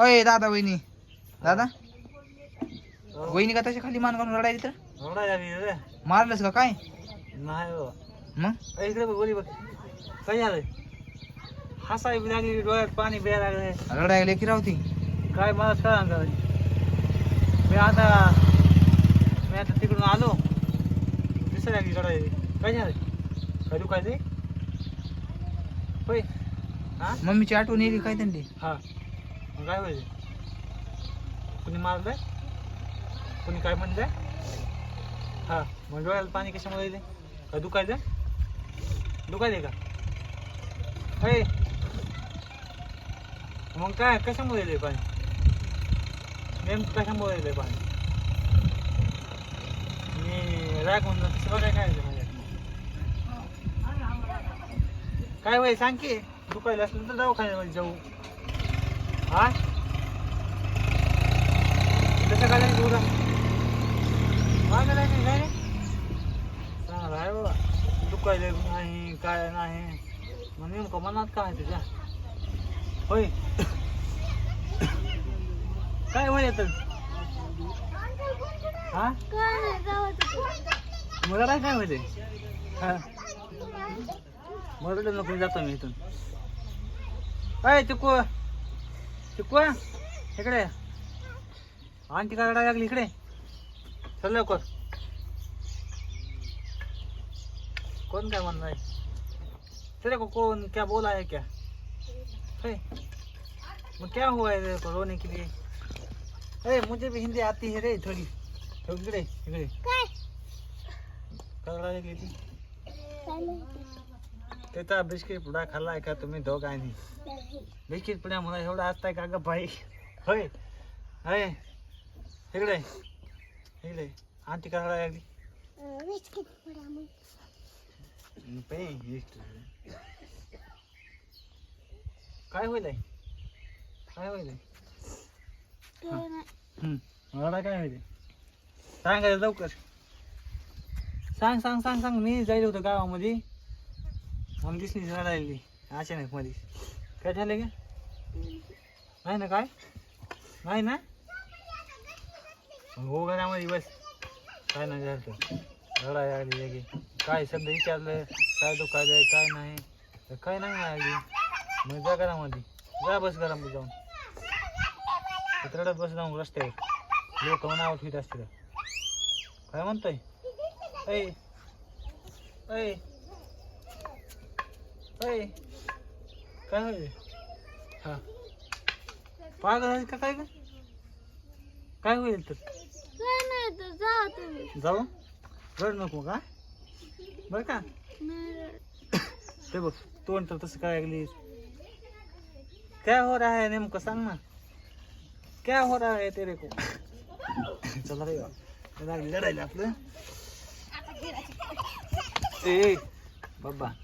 होय दादा वहिनी. दादा? वहिनी का तशी खाली मान घालून रडायली तर? झाली मारलंस का काय? नाही बाबा मग? अरे इकडे बघ बोली बघ. काय झालंय हसाय बी लागली डोळ्यात पाणी बिया लागलंय. रडायला लेकी राहती काय मला कळा मी आता मी आता तिकडून आलो. दिसायला लागली रडायली. काय झालं. काय दुखायचंय होय. हा? मम्मीची आठवण येईल काय त्यांनी हा. काय पाहिजे? कुणी मारलंय? कुणी काय म्हणलंय? हा मग डोळ्याला पाणी कशामुळे येते? काय दुखायचं? दुखायले का? हे! मग काय कशामुळे येते पाणी? नेमकं कशामुळे येते पाणी? मी राग म्हणून सगळं काय काय माझ्या काय वय सांग की दुखायला असलं तर दवाखान्यामध्ये जाऊ. हा कसं काय लागेल तुला काय करायचं काय रे चांगलं आहे बाबा. दुखायला नाही काय नाही. मग नेमकं मनात काय तुझ्या होय. काय होय येतं हा? मला काय काय माहिती हा. मला नको जातो मी इथून. काय ते को चिकू इकडे काय रडायला लागली इकडे चल लवकर कौन क्या मन रहा है तेरे को कौन क्या बोला है क्या है क्या हुआ है को रोने के लिए अरे मुझे भी हिंदी आती है रे थोड़ी इकडे इकडे काय रडायला लागली ती त्याचा बिस्किट पुडा खाल्लाय का तुम्ही दोघांनी? बिस्किट पुड्या मला एवढा असताय का ग बाई? होय. होय. इकडे. इकडे. आंटी करायला लागली. काय होईल आहे? काय होईल आहे? मला काय होईल सांग रे लवकर. सांग सांग सांग सांग. मी जायला होतो गावामध्ये. आम्ही दिसली राहिली. अचानक मध्ये काय झालं का नाही ना काय? नाही ना? हो घरामध्ये बस. काय नाही झालं रडायला लागली लगे काय शब्द विचारलं? काय दुखायलंय काय नाही? तर काय नाही आली मग जा घरामध्ये. जा बस घरामध्ये जाऊन. रडत बस जाऊन रस्त्यावर. लोक नाव ठेवत असतील. काय म्हणतोय? ऐ. ऐ. ऐ काय होईल हा. पागल आहेस का काय का काय होईल तर? जाऊ? रड नको का? बर का? ते बघ तोंड तर तसं काय लागली क्या हो रहा है नेमकं सांग ना. क्या हो रहा है तेरे को? चला रे बा. लागली लढायला आपलं. ए बाबा.